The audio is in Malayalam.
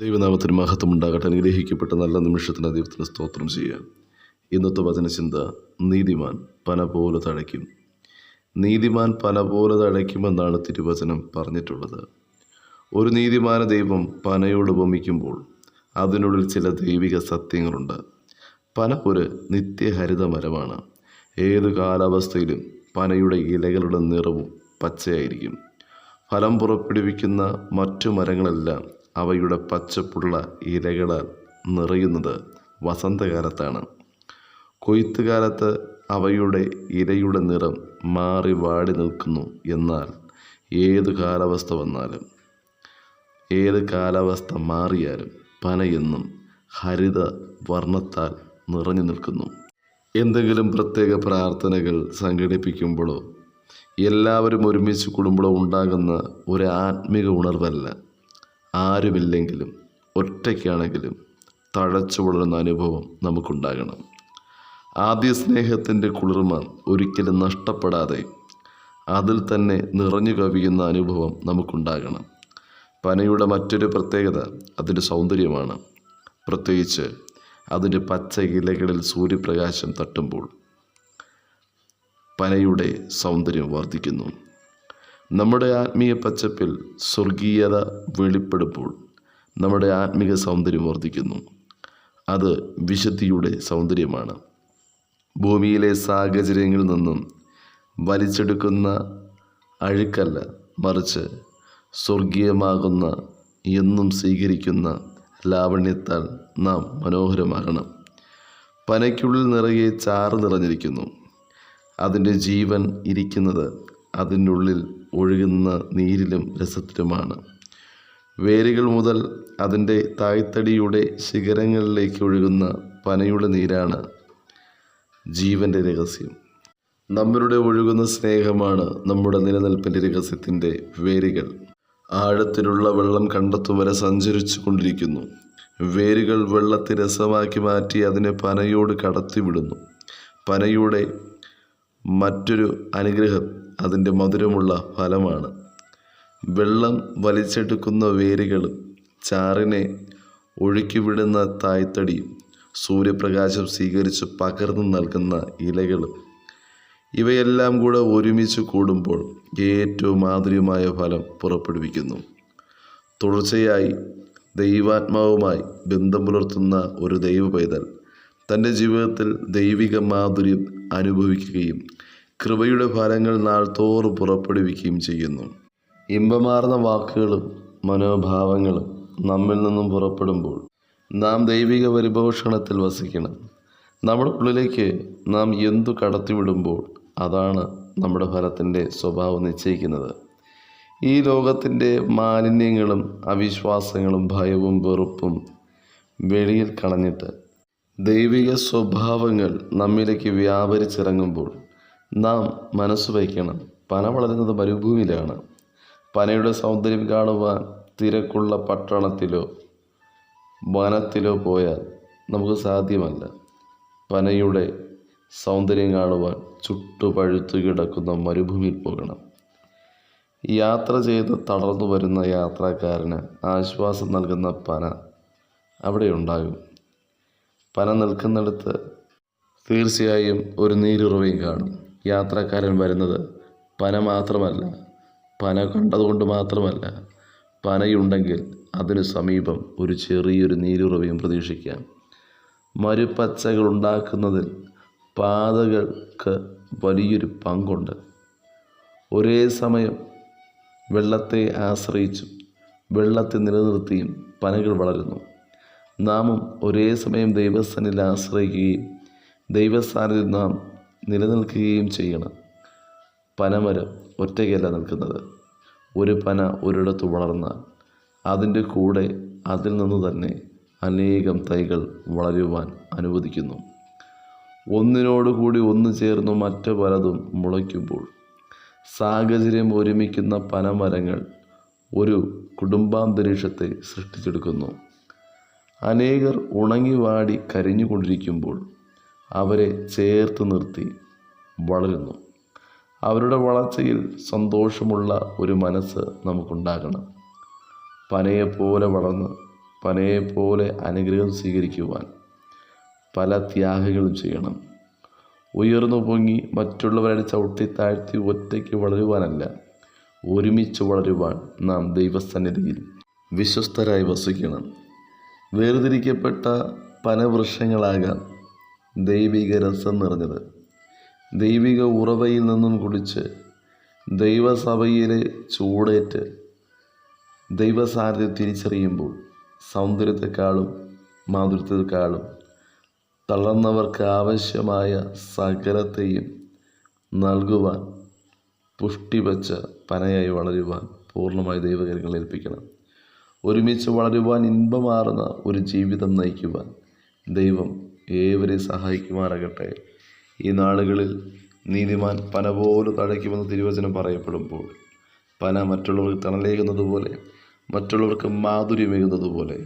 ദൈവനാമത്തിന് മഹത്വം ഉണ്ടാകട്ടെ അനുഗ്രഹിക്കപ്പെട്ട നല്ല നിമിഷത്തിന് ദൈവത്തിന് സ്തോത്രം ചെയ്യുക. ഇന്നത്തെ വചനചിന്ത നീതിമാൻ പന പോലെ തഴയ്ക്കും. നീതിമാൻ പന പോലെ തഴയ്ക്കുമെന്നാണ് തിരുവചനം പറഞ്ഞിട്ടുള്ളത്. ഒരു നീതിമാന ദൈവം പനയോട് ഉപമിക്കുമ്പോൾ അതിനുള്ളിൽ ചില ദൈവിക സത്യങ്ങളുണ്ട്. പന ഒരു നിത്യഹരിത മരമാണ് ഏത് കാലാവസ്ഥയിലും പനയുടെ ഇലകളുടെ നിറവും പച്ചയായിരിക്കും. ഫലം പുറപ്പെടുവിക്കുന്ന മറ്റു മരങ്ങളെല്ലാം അവയുടെ പച്ചപ്പുള്ള ഇലകൾ നിറയുന്നത് വസന്തകാലത്താണ്. കൊയ്ത്തുകാലത്ത് അവയുടെ ഇലയുടെ നിറം മാറി വാടി നിൽക്കുന്നു എന്നാൽ ഏത് കാലാവസ്ഥ വന്നാലും ഏത് കാലാവസ്ഥ മാറിയാലും പനയെന്നും ഹരിത വർണത്താൽ നിറഞ്ഞു നിൽക്കുന്നു. എന്തെങ്കിലും പ്രത്യേക പ്രാർത്ഥനകൾ സംഘടിപ്പിക്കുമ്പോഴോ എല്ലാവരും ഒരുമിച്ച് കൂടുമ്പോഴോ ഉണ്ടാകുന്ന ഒരു ആത്മീക ഉണർവല്ല. ആരുമില്ലെങ്കിലും ഒറ്റയ്ക്കാണെങ്കിലും തഴച്ചു വളരുന്ന അനുഭവം നമുക്കുണ്ടാകണം. ആദ്യ സ്നേഹത്തിന്റെ കുളിർമ ഒരിക്കലും നഷ്ടപ്പെടാതെ അതിൽ തന്നെ നിറഞ്ഞു കവിയുന്ന അനുഭവം നമുക്കുണ്ടാകണം. പനയുടെ മറ്റൊരു പ്രത്യേകത അതിന്റെ സൗന്ദര്യമാണ്. പ്രത്യേകിച്ച് അതിന്റെ പച്ച ഇലകളിൽ സൂര്യപ്രകാശം തട്ടുമ്പോൾ പനയുടെ സൗന്ദര്യം വർദ്ധിക്കുന്നു. നമ്മുടെ ആത്മീയ പച്ചപ്പിൽ സ്വർഗീയത വെളിപ്പെടുമ്പോൾ നമ്മുടെ ആത്മീക സൗന്ദര്യം വർദ്ധിക്കുന്നു. അത് വിശുദ്ധിയുടെ സൗന്ദര്യമാണ്. ഭൂമിയിലെ സാഹചര്യങ്ങളിൽ നിന്നും വലിച്ചെടുക്കുന്ന അഴുക്കല്ല മറിച്ച് സ്വർഗീയമാകുന്ന എന്നും സ്വീകരിക്കുന്ന ലാവണ്യത്താൽ നാം മനോഹരമാകണം. പനയ്ക്കുള്ളിൽ നിറയെ ചാറ് നിറഞ്ഞിരിക്കുന്നു. അതിന്റെ ജീവൻ ഇരിക്കുന്നത് അതിന്റെ ഉള്ളിൽ ഒഴുകുന്ന നീരിലും രസത്തിലുമാണ്. വേരുകൾ മുതൽ അതിന്റെ തായ്തടിയുടെ ശിഖരങ്ങളിലേക്ക് ഒഴുകുന്ന പനയുടെ നീരാണ് ജീവന്റെ രഹസ്യം. നമ്മളുടെ ഒഴുകുന്ന സ്നേഹമാണ് നമ്മുടെ നിലനിൽപ്പിന്റെ രഹസ്യത്തിന്റെ വേരുകൾ. ആഴത്തിലുള്ള വെള്ളം കണ്ടെത്തും വരെ സഞ്ചരിച്ചു കൊണ്ടിരിക്കുന്നു. വേരുകൾ വെള്ളത്തെ രസമാക്കി മാറ്റി അതിനെ പനയോട് കടത്തിവിടുന്നു. പനയുടെ മറ്റൊരു അനുഗ്രഹം അതിന്റെ മധുരമുള്ള ഫലമാണ്. വെള്ളം വലിച്ചെടുക്കുന്ന വേരുകളും ചാറിനെ ഒഴുക്കിവിടുന്ന തായ്തടിയും സൂര്യപ്രകാശം സ്വീകരിച്ച് പകർന്നു നൽകുന്ന ഇലകളും ഇവയെല്ലാം കൂടെ ഒരുമിച്ച് കൂടുമ്പോൾ ഏറ്റവും മാധുര്യമായ ഫലം പുറപ്പെടുവിക്കുന്നു. തുടർച്ചയായി ദൈവാത്മാവുമായി ബന്ധം പുലർത്തുന്ന ഒരു ദൈവ പൈതൽ തന്റെ ജീവിതത്തിൽ ദൈവിക മാധുര്യം അനുഭവിക്കുകയും കൃപയുടെ ഫലങ്ങൾ നാൾതോറും പുറപ്പെടുവിക്കുകയും ചെയ്യുന്നു. ഇമ്പമാർന്ന വാക്കുകളും മനോഭാവങ്ങളും നമ്മിൽ നിന്നും പുറപ്പെടുമ്പോൾ നാം ദൈവിക പരിപോഷണത്തിൽ വസിക്കണം. നമ്മുടെ ഉള്ളിലേക്ക് നാം എന്തു കടത്തിവിടുമ്പോൾ അതാണ് നമ്മുടെ ഫലത്തിന്റെ സ്വഭാവം നിശ്ചയിക്കുന്നത്. ഈ ലോകത്തിന്റെ മാലിന്യങ്ങളും അവിശ്വാസങ്ങളും ഭയവും വെറുപ്പും വെളിയിൽ കളഞ്ഞിട്ട് ദൈവിക സ്വഭാവങ്ങൾ നമ്മിലേക്ക് വ്യാപരിച്ചിറങ്ങുമ്പോൾ നാം മനസ്സ് വയ്ക്കണം പന വളരുന്നത് മരുഭൂമിയിലാണ്. പനയുടെ സൗന്ദര്യം കാണുവാൻ തിരക്കുള്ള പട്ടണത്തിലോ വനത്തിലോ പോയാൽ നമുക്ക് സാധ്യമല്ല. പനയുടെ സൗന്ദര്യം കാണുവാൻ ചുട്ടുപഴുത്തു കിടക്കുന്ന മരുഭൂമിയിൽ പോകണം. യാത്ര ചെയ്ത് തളർന്നു വരുന്ന യാത്രക്കാരന് ആശ്വാസം നൽകുന്ന പന അവിടെ ഉണ്ടാകും. പന നിൽക്കുന്നിടത്ത് തീർച്ചയായും ഒരു നീരുറവയും കാണും. യാത്രക്കാരൻ വരുന്നത് പന മാത്രമല്ല പന കണ്ടതുകൊണ്ട് മാത്രമല്ല പനയുണ്ടെങ്കിൽ അതിനു സമീപം ഒരു ചെറിയൊരു നീരുറവയും പ്രതീക്ഷിക്കാം. മരുപ്പച്ചകൾ ഉണ്ടാക്കുന്നതിൽ പാതകൾക്ക് വലിയൊരു പങ്കുണ്ട്. ഒരേ സമയം വെള്ളത്തെ ആശ്രയിച്ചും വെള്ളത്തെ നിലനിർത്തിയും പനകൾ വളരുന്നു. നാമും ഒരേ സമയം ദൈവസ്ഥാനിൽ ആശ്രയിക്കുകയും ദൈവസ്ഥാനത്തിൽ നാം നിലനിൽക്കുകയും ചെയ്യണം. പനമരം ഒറ്റയ്ക്കല്ല നിൽക്കുന്നത്. ഒരു പന ഒരിടത്ത് വളർന്നാൽ അതിന്റെ കൂടെ അതിൽ നിന്ന് തന്നെ അനേകം തൈകൾ വളരുവാൻ അനുവദിക്കുന്നു. ഒന്നിനോടുകൂടി ഒന്ന് ചേർന്ന് മറ്റു പലതും മുളയ്ക്കുമ്പോൾ സാഹചര്യം ഒരുമിക്കുന്ന പനമരങ്ങൾ ഒരു കുടുംബാന്തരീക്ഷത്തെ സൃഷ്ടിച്ചെടുക്കുന്നു. അനേകർ ഉണങ്ങി വാടി കരിഞ്ഞുകൊണ്ടിരിക്കുമ്പോൾ അവരെ ചേർത്ത് നിർത്തി വളരുന്നു. അവരുടെ വളർച്ചയിൽ സന്തോഷമുള്ള ഒരു മനസ്സ് നമുക്കുണ്ടാകണം. പനയെപ്പോലെ വളർന്ന് പനയെപ്പോലെ അനുഗ്രഹം സ്വീകരിക്കുവാൻ പല ത്യാഗങ്ങളും ചെയ്യണം. ഉയർന്നു പൊങ്ങി മറ്റുള്ളവരുടെ ചവിട്ടി താഴ്ത്തി ഒറ്റയ്ക്ക് വളരുവാനല്ല ഒരുമിച്ച് വളരുവാൻ നാം ദൈവസന്നിധിയിൽ വിശ്വസ്തരായി വസിക്കണം. വേർതിരിക്കപ്പെട്ട പനവൃക്ഷങ്ങളാകാം ദൈവിക രസം നിറഞ്ഞത്. ദൈവിക ഉറവയിൽ നിന്നും കുടിച്ച് ദൈവസഭയിലെ ചൂടേറ്റ് ദൈവസാരഥ്യം തിരിച്ചറിയുമ്പോൾ സൗന്ദര്യത്തെക്കാളും മാധുര്യത്തെക്കാളും തളർന്നവർക്ക് ആവശ്യമായ സകലത്തെയും നൽകുവാൻ പുഷ്ടി വച്ച പനയായി വളരുവാൻ പൂർണമായി ദൈവകരങ്ങൾ ഏൽപ്പിക്കണം. ഒരുമിച്ച് വളരുവാൻ ഇൻപമാറുന്ന ഒരു ജീവിതം നയിക്കുവാൻ ദൈവം ഏവരെ സഹായിക്കുമാറാകട്ടെ. ഈ നാളുകളിൽ നീതിമാൻ പന പോലെ തഴയ്ക്കുമെന്ന് തിരുവചനം പറയപ്പെടുമ്പോൾ പന മറ്റുള്ളവർക്ക് തണലേകുന്നത് പോലെ മറ്റുള്ളവർക്ക് മാധുര്യമേകുന്നത് പോലെ